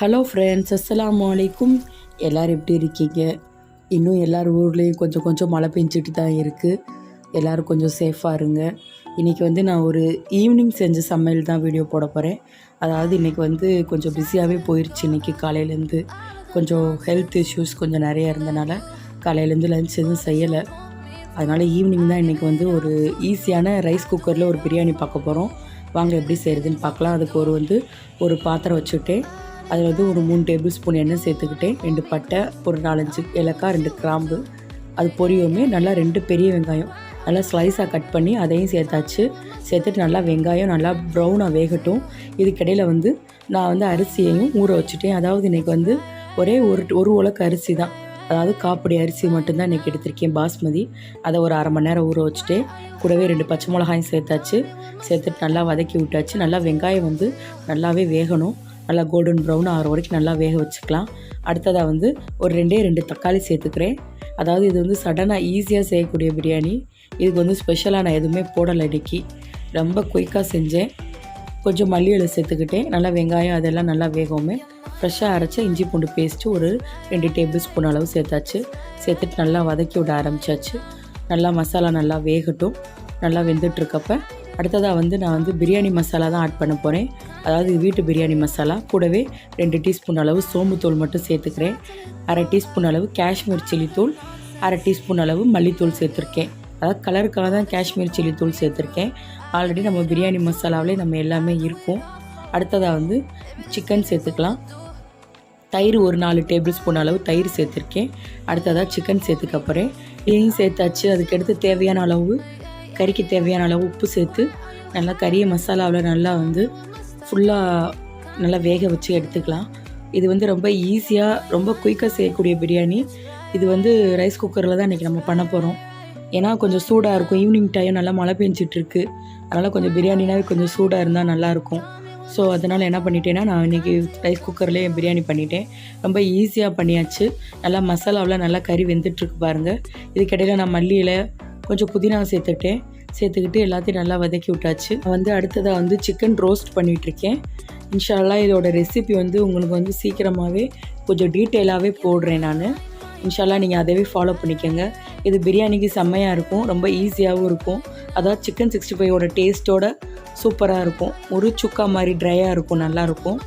Hello friends அஸ்லாம் வலைக்கும் எல்லோரும் எப்படி இருக்கீங்க? இன்னும் எல்லார் ஊர்லேயும் கொஞ்சம் கொஞ்சம் மழை பெஞ்சிட்டு தான் இருக்குது எல்லோரும் கொஞ்சம் சேஃபாக இருங்க. இன்றைக்கி வந்து நான் ஒரு ஈவினிங் செஞ்ச சமையல் தான் வீடியோ போட போகிறேன் அதாவது இன்றைக்கி வந்து கொஞ்சம் பிஸியாகவே போயிடுச்சு இன்றைக்கி காலையிலேருந்து கொஞ்சம் ஹெல்த் இஷ்யூஸ் கொஞ்சம் நிறையா இருந்தனால காலையிலேருந்து லஞ்ச் எதுவும் செய்யலை. அதனால் ஈவினிங் தான் இன்றைக்கி வந்து ஒரு ஈஸியான ரைஸ் குக்கரில் ஒரு பிரியாணி பார்க்க போகிறோம் வாங்க எப்படி செய்கிறதுன்னு பார்க்கலாம். அதுக்கு ஒரு வந்து ஒரு பாத்திரம் வச்சுட்டேன் அதில் வந்து ஒரு மூணு டேபிள் ஸ்பூன் எண்ணெய் சேர்த்துக்கிட்டேன். ரெண்டு பட்டை ஒரு நாலஞ்சு ஏலக்காய் ரெண்டு கிராம்பு. அது பொரியுமே. நல்லா ரெண்டு பெரிய வெங்காயம். நல்லா ஸ்லைஸாக கட் பண்ணி அதையும் சேர்த்தாச்சு. சேர்த்துட்டு நல்லா வெங்காயம் நல்லா ப்ரௌனாக வேகட்டும். இதுக்கிடையில் வந்து நான் வந்து அரிசியையும் ஊற வச்சுட்டேன். அதாவது இன்றைக்கி வந்து ஒரே ஒரு ஒரு உலக்கு அரிசி தான். அதாவது காப்படி அரிசி மட்டும்தான் இன்றைக்கி எடுத்திருக்கேன் பாஸ்மதி. அதை ஒரு அரை மணி நேரம் ஊற வச்சுட்டு கூடவே ரெண்டு பச்சை மிளகாயும் சேர்த்தாச்சு. சேர்த்துட்டு நல்லா வதக்கி விட்டாச்சு. நல்லா வெங்காயம் வந்து நல்லாவே வேகணும். நல்லா கோல்டன் ப்ரௌன் ஆகிற வரைக்கும் நல்லா வேக வச்சுக்கலாம். அடுத்ததாக வந்து ஒரு ரெண்டே ரெண்டு தக்காளி சேர்த்துக்கிறேன். அதாவது இது வந்து சடனாக ஈஸியாக செய்யக்கூடிய பிரியாணி. இதுக்கு வந்து ஸ்பெஷலாக நான் எதுவுமே போடலை இன்றைக்கி ரொம்ப குயிக்காக செஞ்சேன். கொஞ்சம் மல்லி இலை சேர்த்துக்கிட்டேன். நல்லா வெங்காயம் அதெல்லாம் நல்லா வேகவுமே. ஃப்ரெஷ்ஷாக அரைச்ச இஞ்சி பூண்டு பேஸ்ட்டு ஒரு ரெண்டு டேபிள் ஸ்பூன் அளவு சேர்த்தாச்சு. சேர்த்துட்டு நல்லா வதக்கி விட ஆரம்பித்தாச்சு நல்லா மசாலா நல்லா வேகட்டும். நல்லா வெந்துட்டுருக்கப்போ அடுத்ததாக வந்து நான் வந்து பிரியாணி மசாலா தான் ஆட் பண்ண போகிறேன் அதாவது வீட்டு பிரியாணி மசாலா. கூடவே ரெண்டு டீஸ்பூன் அளவு சோம்புத்தூள் மட்டும் சேர்த்துக்கிறேன். அரை டீஸ்பூன் அளவு காஷ்மீர் சில்லி தூள். அரை டீஸ்பூன் அளவு மல்லித்தூள் சேர்த்துருக்கேன். அதாவது கலருக்காக தான் காஷ்மீர் சில்லி தூள் சேர்த்துருக்கேன். ஆல்ரெடி நம்ம பிரியாணி மசாலாவிலே நம்ம எல்லாமே இருக்கும். அடுத்ததாக வந்து சிக்கன் சேர்த்துக்கலாம். தயிர் ஒரு நாலு டேபிள் ஸ்பூன் அளவு தயிர் சேர்த்துருக்கேன். அடுத்ததாக சிக்கன் சேர்த்துக்க போகிறேன் இதையும் சேர்த்தாச்சு. அதுக்கடுத்து தேவையான அளவு கறிக்கு தேவையான அளவு உப்பு சேர்த்து நல்லா கறியை மசாலாவில் நல்லா வந்து ஃபுல்லாக நல்லா வேக வச்சு எடுத்துக்கலாம். இது வந்து ரொம்ப ஈஸியாக ரொம்ப குயிக்காக செய்யக்கூடிய பிரியாணி. இது வந்து ரைஸ் குக்கரில் தான் இன்றைக்கி நம்ம பண்ண போகிறோம் ஏன்னா கொஞ்சம் சூடாக இருக்கும். ஈவினிங் டைம் நல்லா மழை பெஞ்சிட்ருக்கு. அதனால் கொஞ்சம் பிரியாணினாவே கொஞ்சம் சூடாக இருந்தால் நல்லாயிருக்கும் ஸோ அதனால் என்ன பண்ணிட்டேன்னா நான் இன்றைக்கி ரைஸ் குக்கர்லேயே பிரியாணி பண்ணிட்டேன். ரொம்ப ஈஸியாக பண்ணியாச்சு. நல்லா மசாலாவில் நல்லா கறி வெந்துட்டுருக்கு பாருங்கள் இதுக்கிடையில் நான் மல்லியில் கொஞ்சம் புதினா சேர்த்துட்டேன் சேர்த்துக்கிட்டு எல்லாத்தையும் நல்லா வதக்கி விட்டாச்சு. வந்து அடுத்ததாக வந்து சிக்கன் ரோஸ்ட் பண்ணிகிட்ருக்கேன் இன்ஷால்லா இதோட ரெசிபி வந்து உங்களுக்கு வந்து சீக்கிரமாகவே கொஞ்சம் டீட்டெயிலாகவே போடுறேன் நான். இன்ஷால்லா நீங்கள் அதவே ஃபாலோ பண்ணிக்கோங்க. இது பிரியாணிக்கு செம்மையாக இருக்கும். ரொம்ப ஈஸியாகவும் இருக்கும். அதாவது சிக்கன் சிக்ஸ்டி ஃபைவோட டேஸ்ட்டோட சூப்பராக இருக்கும். ஒரு சுக்கா மாதிரி ட்ரையாக இருக்கும். நல்லாயிருக்கும்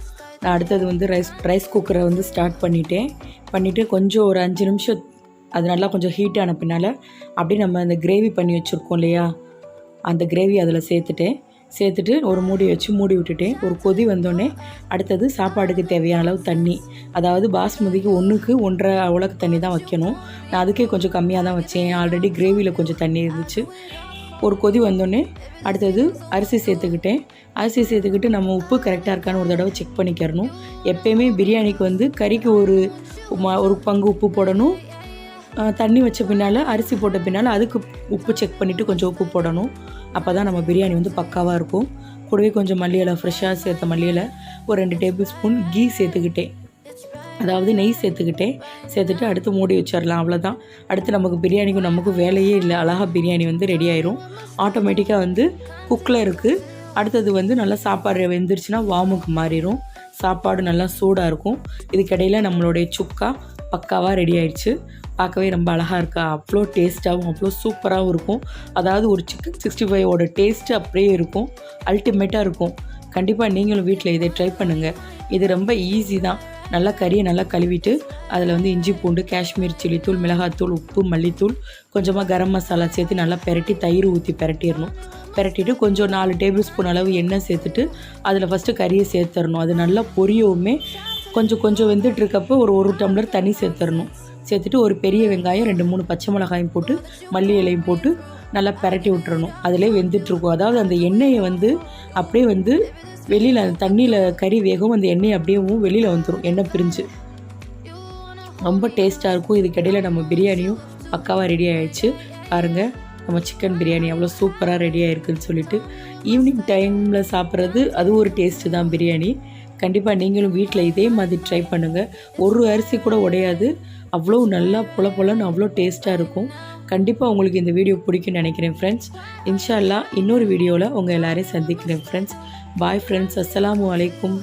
நான் அடுத்தது வந்து ரைஸ் ரைஸ் குக்கரை வந்து ஸ்டார்ட் பண்ணிட்டேன். பண்ணிவிட்டு கொஞ்சம் ஒரு அஞ்சு நிமிஷம் அது நல்லா கொஞ்சம் ஹீட் ஆனப்பினால பின்னால் அப்படியே நம்ம அந்த கிரேவி பண்ணி வச்சுருக்கோம் இல்லையா? அந்த கிரேவி அதில் சேர்த்துட்டேன். சேர்த்துட்டு ஒரு மூடி வச்சு மூடி விட்டுட்டேன் ஒரு கொதி வந்தோடனே அடுத்தது சாப்பாடுக்கு தேவையான அளவு தண்ணி. அதாவது பாஸ்மதிக்கு ஒன்றுக்கு ஒன்றரை உலக்கு தண்ணி தான் வைக்கணும். நான் அதுக்கே கொஞ்சம் கம்மியாக தான் வச்சேன். ஆல்ரெடி கிரேவியில் கொஞ்சம் தண்ணி இருந்துச்சு. ஒரு கொதி வந்தோடனே அடுத்தது அரிசி சேர்த்துக்கிட்டேன். அரிசி சேர்த்துக்கிட்டு நம்ம உப்பு கரெக்டாக இருக்கான்னு ஒரு தடவை செக் பண்ணிக்கிறணும். எப்பயுமே பிரியாணிக்கு வந்து கறிக்கு ஒரு ஒரு பங்கு உப்பு போடணும். தண்ணி வச்ச பின்னால் அரிசி போட்ட பின்னால் அதுக்கு உப்பு செக் பண்ணிவிட்டு கொஞ்சம் உப்பு போடணும். அப்போ தான் நம்ம பிரியாணி வந்து பக்காவாக இருக்கும். கூடவே கொஞ்சம் மல்லியலை ஃப்ரெஷ்ஷாக சேர்த்த மல்லியலை ஒரு ரெண்டு டேபிள் ஸ்பூன் கீ சேர்த்துக்கிட்டேன். அதாவது நெய் சேர்த்துக்கிட்டேன். சேர்த்துட்டு அடுத்து மூடி வச்சிடலாம் அவ்வளோதான் அடுத்து நமக்கு பிரியாணிக்கும் நமக்கு வேலையே இல்லை. அழகாக பிரியாணி வந்து ரெடி ஆயிரும். ஆட்டோமேட்டிக்காக வந்து குக்கில் இருக்குது அடுத்தது வந்து நல்லா சாப்பாடு வெந்துருச்சுன்னா வாமுக்கு மாறிடும் சாப்பாடு நல்லா சூடாக இருக்கும். இதுக்கிடையில் நம்மளுடைய சுக்கா பக்காவாக ரெடி ஆயிடுச்சு. பார்க்கவே ரொம்ப அழகாக இருக்கா. அவ்வளோ டேஸ்ட்டாகவும் அவ்வளோ சூப்பராகவும் இருக்கும். அதாவது ஒரு சிக்கன் சிக்ஸ்டி ஃபைவோட டேஸ்ட்டு அப்படியே இருக்கும். அல்டிமேட்டாக இருக்கும். கண்டிப்பாக நீங்களும் வீட்டில் இதை ட்ரை பண்ணுங்கள் இது ரொம்ப ஈஸி தான். நல்லா கறியை நல்லா கழுவிட்டு அதில் வந்து இஞ்சி பூண்டு காஷ்மீர் சில்லி தூள் மிளகாத்தூள் உப்பு மல்லித்தூள் கொஞ்சமாக கரம் மசாலா சேர்த்து நல்லா பெரட்டி தயிர் ஊற்றி பெரட்டிடணும். பெரட்டிட்டு கொஞ்சம் நாலு டேபிள் ஸ்பூன் அளவு எண்ணெய் சேர்த்துட்டு அதில் ஃபஸ்ட்டு கறியை சேர்த்துடணும் அது நல்லா பொரியவுமே கொஞ்சம் கொஞ்சம் வெந்துட்டு இருக்கப்போ ஒரு ஒரு டம்ளர் தண்ணி சேர்த்துடணும். சேர்த்துட்டு ஒரு பெரிய வெங்காயம் ரெண்டு மூணு பச்சை மிளகாயும் போட்டு மல்லி இலையும் போட்டு நல்லா பரட்டி விட்டுறணும். அதிலே வெந்துட்டுருக்கும். அதாவது அந்த எண்ணெயை வந்து அப்படியே வந்து வெளியில் அந்த தண்ணியில் கறி வேகவும் அந்த எண்ணெய் அப்படியேவும் வெளியில் வந்துடும் எண்ணெய் பிரிஞ்சு. ரொம்ப டேஸ்ட்டாக இருக்கும். இதுக்கிடையில் நம்ம பிரியாணியும் பக்காவாக ரெடி ஆகிடுச்சு பாருங்கள் நம்ம சிக்கன் பிரியாணி அவ்வளோ சூப்பராக ரெடி ஆகிருக்குன்னு சொல்லிட்டு ஈவினிங் டைமில் சாப்பிட்றது அது ஒரு டேஸ்ட்டு தான் பிரியாணி. கண்டிப்பாக நீங்களும் வீட்டில் இதே மாதிரி ட்ரை பண்ணுங்கள் ஒரு அரிசி கூட உடையாது. அவ்வளோ நல்லா புல புலன்னு அவ்வளோ டேஸ்ட்டாக இருக்கும். கண்டிப்பாக உங்களுக்கு இந்த வீடியோ பிடிக்கும்னு நினைக்கிறேன் ஃப்ரெண்ட்ஸ் இன்ஷால்லா இன்னொரு வீடியோவில் உங்கள் எல்லோரையும் சந்திக்கிறேன் ஃப்ரெண்ட்ஸ் பாய் ஃப்ரெண்ட்ஸ் அஸ்ஸலாமு அலைக்கும்.